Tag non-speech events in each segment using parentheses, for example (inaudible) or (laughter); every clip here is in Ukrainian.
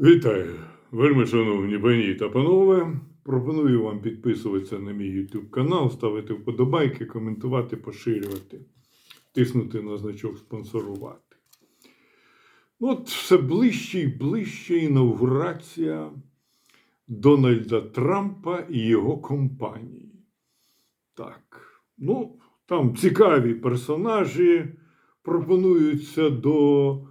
Вітаю, вельми шановні пані та панове. Пропоную вам підписуватися на мій YouTube канал, ставити вподобайки, коментувати, поширювати, тиснути на значок спонсорувати. Ну, От все ближче і ближче інаугурація Дональда Трампа і його компанії. Так, ну, там цікаві персонажі пропонуються до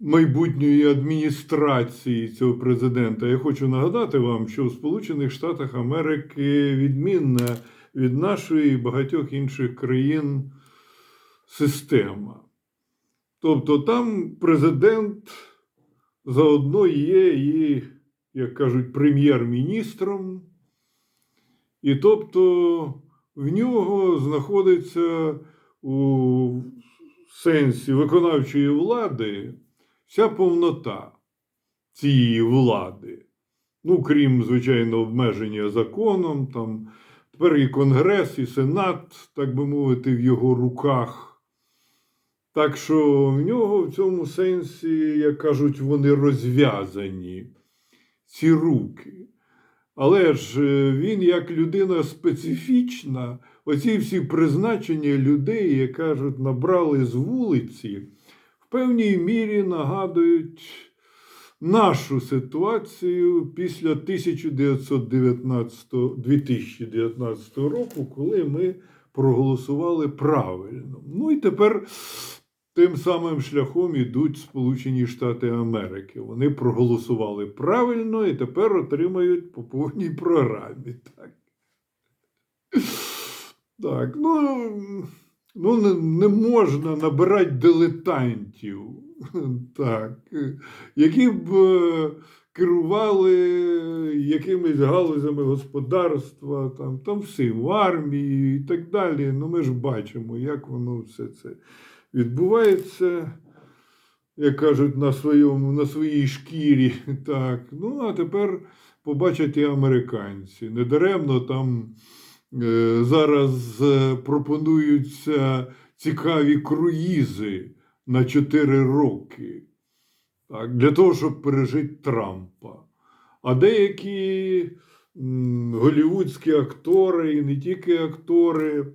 майбутньої адміністрації цього президента. Я хочу нагадати вам, що у Сполучених Штатах Америки відмінна від нашої і багатьох інших країн система. Тобто там президент заодно є і, як кажуть, прем'єр-міністром. І тобто в нього знаходиться у сенсі виконавчої влади вся повнота цієї влади. Ну, крім, звичайно, обмеження законом, там тепер і Конгрес, і Сенат, так би мовити, в його руках. Так що в нього в цьому сенсі, як кажуть, вони розв'язані, ці руки. Але ж е, він, як людина специфічна, оці всі призначення людей, як кажуть, набрали з вулиці, в певній мірі нагадують нашу ситуацію після 1919, 2019 року, коли ми проголосували правильно. Ну і тепер тим самим шляхом ідуть Сполучені Штати Америки. Вони проголосували правильно і тепер отримають по повній програмі. Так, так ну, ну не, не можна набирати дилетантів, (laughs) так, які б е, керували якимись галузями господарства, там, там всім, в армії і так далі. Ну, ми ж бачимо, як воно все це відбувається, як кажуть, на, своєму, на своїй шкірі. (laughs) Так. Ну, а тепер побачать і американці. Недаремно там зараз е, пропонуються цікаві круїзи на 4 роки. Так, для того, щоб пережити Трампа. А деякі голівудські актори, і не тільки актори,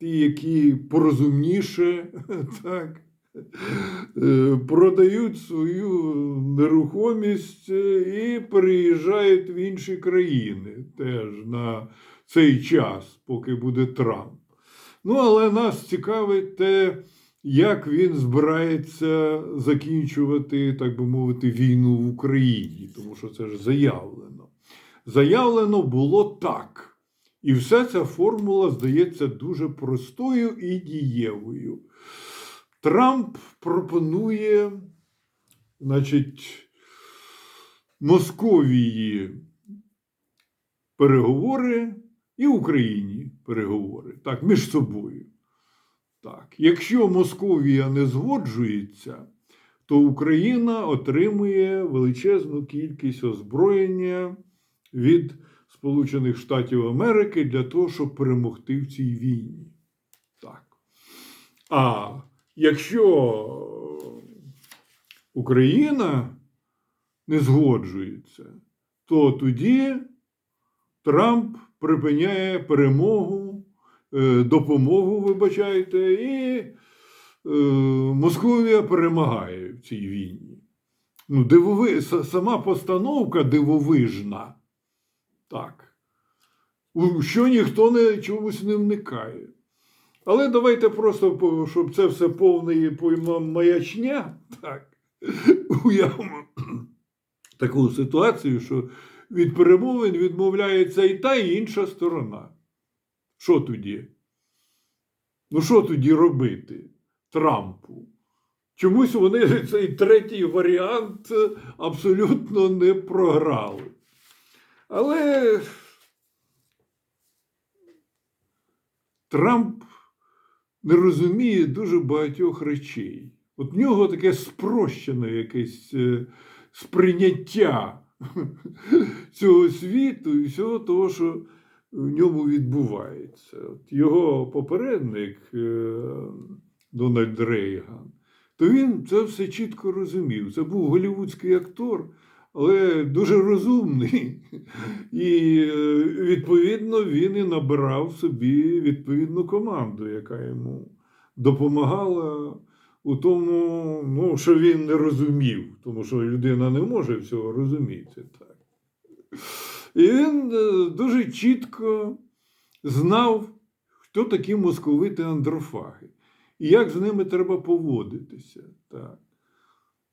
ті, які порозумніше, (laughs) так, е, продають свою нерухомість е, і переїжджають в інші країни теж на цей час, поки буде Трамп. Ну, але нас цікавить те, як він збирається закінчувати, так би мовити, війну в Україні, тому що це ж заявлено. Заявлено було так. І вся ця формула здається дуже простою і дієвою. Трамп пропонує, значить, Московії переговори і Україні переговори. Так, між собою. Так, якщо Московія не згоджується, то Україна отримує величезну кількість озброєння від Сполучених Штатів Америки для того, щоб перемогти в цій війні. Так. А якщо Україна не згоджується, то тоді Трамп припиняє перемогу, е, допомогу, вибачайте, і е, Московія перемагає в цій війні. Ну, дивови... Сама постановка дивовижна. Так. У що ніхто не чомусь не вникає. Але давайте просто, щоб це все повний поймам маячня, так, (laughs) уявимо таку ситуацію, що від перемовин відмовляється і та, і інша сторона. Що тоді? Ну, що тоді робити Трампу? Чомусь вони (laughs) цей третій варіант абсолютно не програли. Але Трамп не розуміє дуже багатьох речей. От в нього таке спрощене якесь е, сприйняття (laughs) цього світу і всього того, що в ньому відбувається. От Його попередник е, Дональд Рейган то він це все чітко розумів. Це був голівудський актор, але дуже розумний. І е, відповідно він і набирав собі відповідну команду, яка йому допомагала у тому, ну, що він не розумів, тому що людина не може всього розуміти. Так. І він е, дуже чітко знав, хто такі московити андрофаги і як з ними треба поводитися. Так.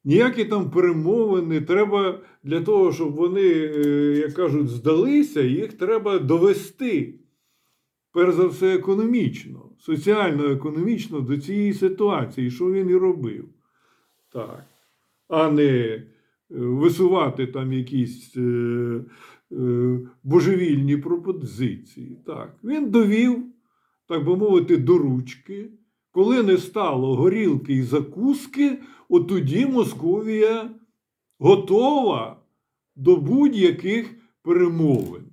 Ніякі там перемовини, треба для того, щоб вони, е, як кажуть, здалися, їх треба довести, перш за все, економічно, соціально-економічно до цієї ситуації, що він і робив. Так. А не е, висувати там якісь е, е, божевільні пропозиції. Так. Він довів, так би мовити, до ручки. Коли не стало горілки і закуски, от тоді Московія готова до будь-яких перемовин.